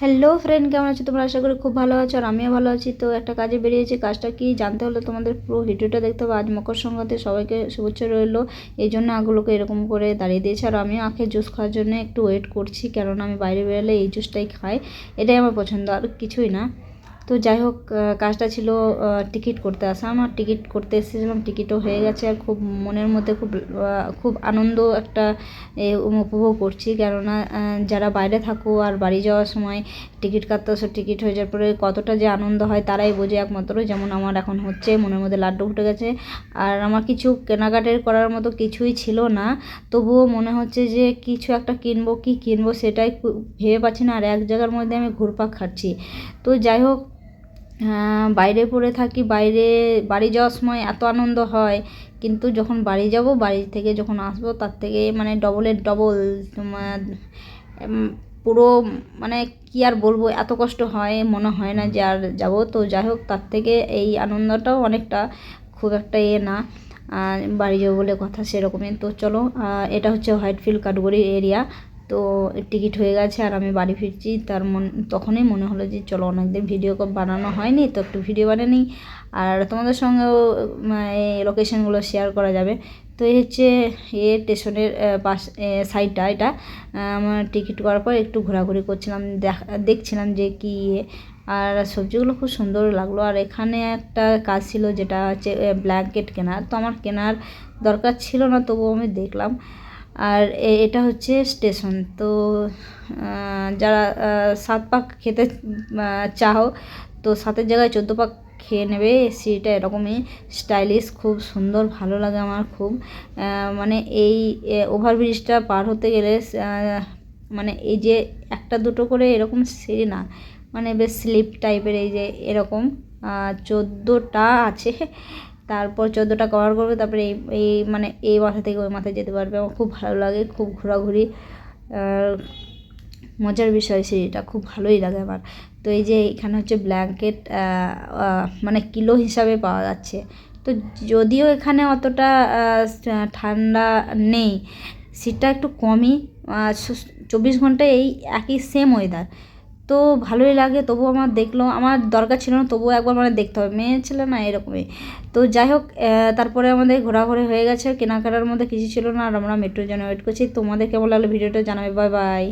Hello friend কেমন আছো? তোমরা আশা করি খুব ভালো আছো আর আমিও ভালো আছি। তো একটা কাজে বেরিয়েছি, কাজটা কি জানতে হলে তোমাদের পুরো ভিডিওটা দেখতে হবে। আজ মকর সংক্রান্তি, সবাইকে শুভেচ্ছা রইল। এই জন্য আগুলোকে এরকম করে দাঁড়িয়ে দিয়েছে আর আমিও আখের জুস খাওয়ার জন্য একটু ওয়েট করছি, কেননা আমি বাইরে বেরোলে এই জুসটাই খাই। এটাই আমার পছন্দ, আর কিছুই না। তো যাই হোক কাজটা ছিল টিকিট করতে আসা। আমার টিকিট করতে এসেছিলাম, টিকিটও হয়ে গেছে আর খুব মনের মধ্যে খুব খুব আনন্দ একটা উপভোগ করছি। কেননা যারা বাইরে থাকো আর বাড়ি যাওয়ার সময় টিকিট কাটতে আসো, টিকিট হয়ে যাওয়ার পরে কতটা যে আনন্দ হয় তারাই বোঝে একমাত্র। যেমন আমার এখন হচ্ছে, মনের মধ্যে লাড্ডু ফুটে গেছে। আর আমার কিছু কেনাকাটার করার মতো কিছুই ছিল না। তবুও মনে হচ্ছে যে কিছু একটা কিনবো, কি কিনবো সেটাই ভেবে পাচ্ছি না। আর এক জায়গার মধ্যে আমি ঘুরপাক খাচ্ছি। তো যাই হোক বাইরে পড়ে থাকি, বাইরে বাড়ি যাওয়ার সময় এত আনন্দ হয়। কিন্তু যখন বাড়ি যাব, বাড়ি থেকে যখন আসব, তার থেকে মানে ডবলের ডবল তোমার পুরো মানে কী আর বলব, এত কষ্ট হয়, মনে হয় না যে আর যাব। তো যাই হোক, তার থেকে এই আনন্দটাও অনেকটা খুব একটা এ না। বাড়ি যাব বলে কথা সেরকমই। তো চলো এটা হচ্ছে হোয়াইট ফিল্ড কাটগরি এরিয়া তো টিকিট হয়ে গেছে আর আমি বাড়ি ফিরছি। তার মন, তখনই মনে হলো যে চলো অনেকদিন ভিডিও বানানো হয়নি, তো একটু ভিডিও বানিয়ে নিই। আর তোমাদের সঙ্গেও এই লোকেশানগুলো শেয়ার করা যাবে। তো এই হচ্ছে এ স্টেশনের পাশ সাইডটা এটা। আমার টিকিট করার পর একটু ঘোরাঘুরি করছিলাম দেখছিলাম যে কী আর সবজিগুলো খুব সুন্দর লাগল। আর এখানে একটা কাজ ছিল যেটা হচ্ছে ব্ল্যাঙ্কেট কেনার। তো আমার কেনার দরকার ছিল না, তবুও আমি দেখলাম। আর এটা হচ্ছে স্টেশন। তো যারা সাত পাক খেতে চাও, তো সাতের জায়গায় চোদ্দ পাক খেয়ে নেবে। সিটটা এরকমই স্টাইলিশ, খুব সুন্দর, ভালো লাগে আমার খুব। মানে এই ওভারব্রিজটা পার হতে গেলে মানে এই যে একটা দুটো করে এরকম সিঁড়ি না মানে বেশ স্লিপ টাইপের এই যে এরকম চোদ্দোটা আছে। তারপর চোদ্দোটা কভার করবে, তারপরে এই এই মানে এই মাথা থেকে ওই মাথায় যেতে পারবে। আমার খুব ভালো লাগে, খুব ঘোরাঘুরি। মজার বিষয় সেটা, খুব ভালোই লাগে আমার। তো এই যে এখানে হচ্ছে ব্ল্যাঙ্কেট মানে কিলো হিসাবে পাওয়া যাচ্ছে। তো যদিও এখানে অতটা ঠান্ডা নেই শীতটা একটু কমই চব্বিশ ঘন্টায় এই একই সেম ওয়েদার তো ভালোই লাগে, তবুও আমার দেখল, আমার দরকার ছিল না, তবুও একবার মানে দেখতে হবে। মেয়ে ছেলে না, এরকমই। তো যাই হোক তারপরে আমাদের ঘোরাঘুরি হয়ে গেছে, কেনাকাটার মধ্যে কিছু ছিল না, আর আমরা মেট্রোর জন্য ওয়েট করছি। তোমাদের কেমন লাগল ভিডিওটা জানাবে বাই বাই